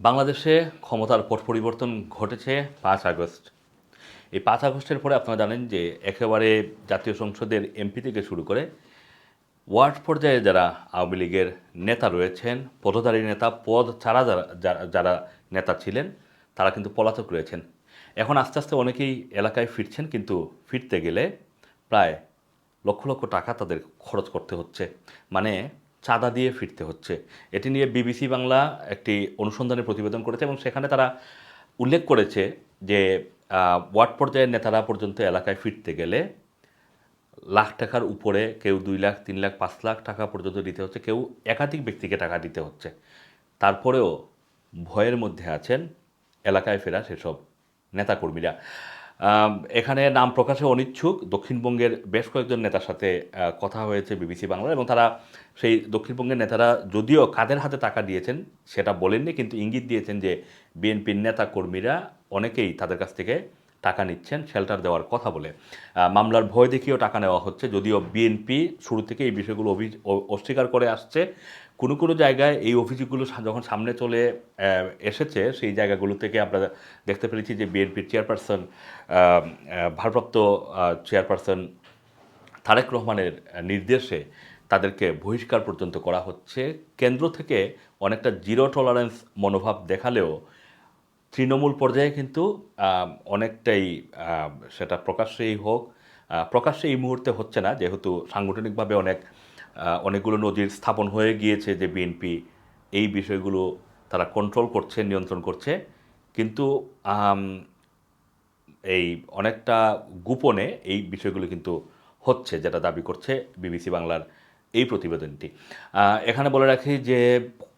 বাংলাদেশে ক্ষমতার পট পরিবর্তন ঘটেছে পাঁচ আগস্ট। এই পাঁচ আগস্টের পরে আপনারা জানেন যে একেবারে জাতীয় সংসদের এমপি থেকে শুরু করে ওয়ার্ড পর্যায়ে যারা আওয়ামী লীগের নেতা রয়েছেন, পদধারী নেতা, পদ ছাড়া যারা, যারা- নেতা ছিলেন, তারা কিন্তু পলাতক রয়েছেন। এখন আস্তে আস্তে অনেকেই এলাকায় ফিরছেন, কিন্তু ফিরতে গেলে প্রায় লক্ষ লক্ষ টাকা তাদের খরচ করতে হচ্ছে। মানে চাঁদা দিয়ে ফিরতে হচ্ছে। এটি নিয়ে বিবিসি বাংলা একটি অনুসন্ধানের প্রতিবেদন করেছে এবং সেখানে তারা উল্লেখ করেছে যে ওয়ার্ড পর্যায়ের নেতারা পর্যন্ত এলাকায় ফিরতে গেলে লাখ টাকার উপরে কেউ দুই লাখ, তিন লাখ, পাঁচ লাখ টাকা পর্যন্ত দিতে হচ্ছে, কেউ একাধিক ব্যক্তিকে টাকা দিতে হচ্ছে। তারপরেও ভয়ের মধ্যে আছেন এলাকায় ফেরা সেসব নেতাকর্মীরা। এখানে নাম প্রকাশে অনিচ্ছুক। দক্ষিণবঙ্গের বেশ কয়েকজন নেতার সাথে কথা হয়েছে বিবিসি বাংলা এবং তারা সেই দক্ষিণবঙ্গের নেতারা যদিও কাদের হাতে টাকা দিয়েছেন সেটা বলেননি, কিন্তু ইঙ্গিত দিয়েছেন যে বিএনপির নেতা কর্মীরা অনেকেই তাদের কাছ থেকে টাকা নিচ্ছেন শেল্টার দেওয়ার কথা বলে। মামলার ভয় দেখিয়েও টাকা নেওয়া হচ্ছে। যদিও বিএনপি শুরু থেকে এই বিষয়গুলো অস্বীকার করে আসছে, কোনো কোনো জায়গায় এই অভিযোগগুলো যখন সামনে চলে এসেছে, সেই জায়গাগুলো থেকে আমরা দেখতে পেরেছি যে বিএনপির চেয়ারপারসন ভারপ্রাপ্ত চেয়ারপারসন তারেক রহমানের নির্দেশে তাদেরকে বহিষ্কার পর্যন্ত করা হচ্ছে। কেন্দ্র থেকে অনেকটা জিরো টলারেন্স মনোভাব দেখালেও তৃণমূল পর্যায়ে কিন্তু অনেকটাই সেটা প্রকাশ্যেই হোক প্রকাশ্যে এই মুহূর্তে হচ্ছে না। যেহেতু সাংগঠনিকভাবে অনেক অনেকগুলো নজির স্থাপন হয়ে গিয়েছে যে বিএনপি এই বিষয়গুলো তারা কন্ট্রোল করছে, নিয়ন্ত্রণ করছে। কিন্তু এই অনেকটা গোপনে এই বিষয়গুলো কিন্তু হচ্ছে, যেটা দাবি করছে বিবিসি বাংলার এই প্রতিবেদনটি। এখানে বলে রাখি যে,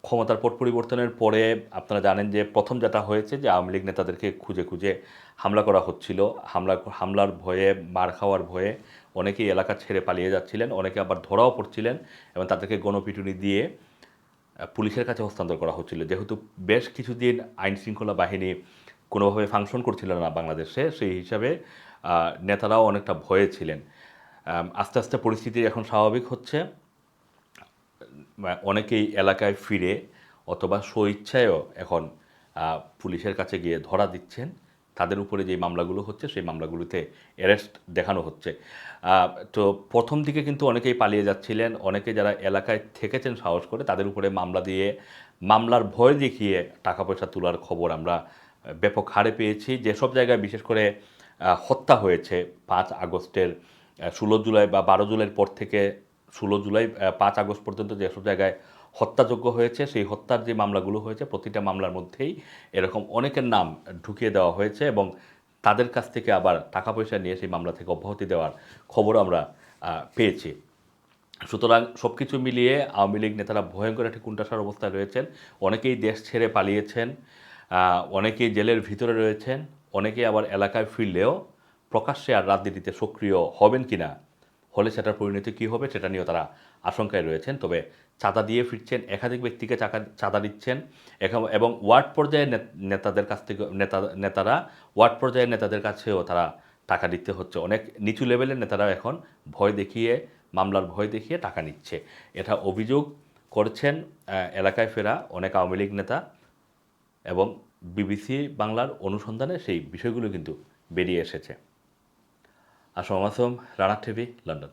ক্ষমতার পট পরিবর্তনের পরে আপনারা জানেন যে, প্রথম যেটা হয়েছে যে, আওয়ামী লীগ নেতাদেরকে খুঁজে খুঁজে হামলা করা হচ্ছিল। হামলা, হামলার ভয়ে, মার খাওয়ার ভয়ে অনেকেই এলাকা ছেড়ে পালিয়ে যাচ্ছিলেন, অনেকে আবার ধরাও পড়ছিলেন এবং তাদেরকে গণপিটুনি দিয়ে পুলিশের কাছে হস্তান্তর করা হচ্ছিল। যেহেতু বেশ কিছুদিন আইন শৃঙ্খলা বাহিনী কোনোভাবে ফাংশন করছিল না বাংলাদেশে, সেই হিসাবে নেতারাও অনেকটা ভয়ে ছিলেন। আস্তে আস্তে পরিস্থিতি এখন স্বাভাবিক হচ্ছে। অনেকেই এলাকায় ফিরে অথবা স্বইচ্ছায়ও এখন পুলিশের কাছে গিয়ে ধরা দিচ্ছেন। তাদের উপরে যে মামলাগুলো হচ্ছে, সেই মামলাগুলোতে অ্যারেস্ট দেখানো হচ্ছে। তো প্রথম দিকে কিন্তু অনেকেই পালিয়ে যাচ্ছিলেন। অনেকে যারা এলাকায় থেকেছেন সাহস করে, তাদের উপরে মামলা দিয়ে, মামলার ভয় দেখিয়ে টাকা পয়সা তোলার খবর আমরা ব্যাপক হারে পেয়েছি। যেসব জায়গায় বিশেষ করে হত্যা হয়েছে, পাঁচ আগস্টের ষোলো জুলাই বা বারো জুলাইয়ের পর থেকে ষোলো জুলাই পাঁচ আগস্ট পর্যন্ত যেসব জায়গায় হত্যাযোগ্য হয়েছে, সেই হত্যার যে মামলাগুলো হয়েছে, প্রতিটা মামলার মধ্যেই এরকম অনেকের নাম ঢুকিয়ে দেওয়া হয়েছে এবং তাদের কাছ থেকে আবার টাকা পয়সা নিয়ে সেই মামলা থেকে অব্যাহতি দেওয়ার খবর আমরা পেয়েছি। সুতরাং সব কিছু মিলিয়ে আওয়ামী লীগ নেতারা ভয়ঙ্কর একটি কুণ্ঠাসার অবস্থায় রয়েছেন। অনেকেই দেশ ছেড়ে পালিয়েছেন অনেকেই জেলের ভিতরে রয়েছেন, অনেকেই আবার এলাকায় ফিরলেও প্রকাশ্যে আর রাজনীতিতে সক্রিয় হবেন কিনা হলে সেটার পরিণতি কী হবে সেটা নিয়েও তারা আশঙ্কায় রয়েছেন। তবে চাঁদা দিয়ে ফিরছেন একাধিক ব্যক্তিকে চাকা, চাঁদা দিচ্ছেন। এবং ওয়ার্ড পর্যায়ের নেত- নেতাদের কাছ থেকে, নেতা, নেতারা ওয়ার্ড পর্যায়ের নেতাদের কাছেও তারা টাকা দিতে হচ্ছে। অনেক নিচু লেভেলের নেতারা এখন ভয় দেখিয়ে, মামলার ভয় দেখিয়ে টাকা নিচ্ছে। এটা অভিযোগ করছেন এলাকায় ফেরা অনেক আওয়ামী লীগ নেতা এবং বিবিসি বাংলার অনুসন্ধানে সেই বিষয়গুলো কিন্তু বেরিয়ে এসেছে। Assam Assam Rana TV London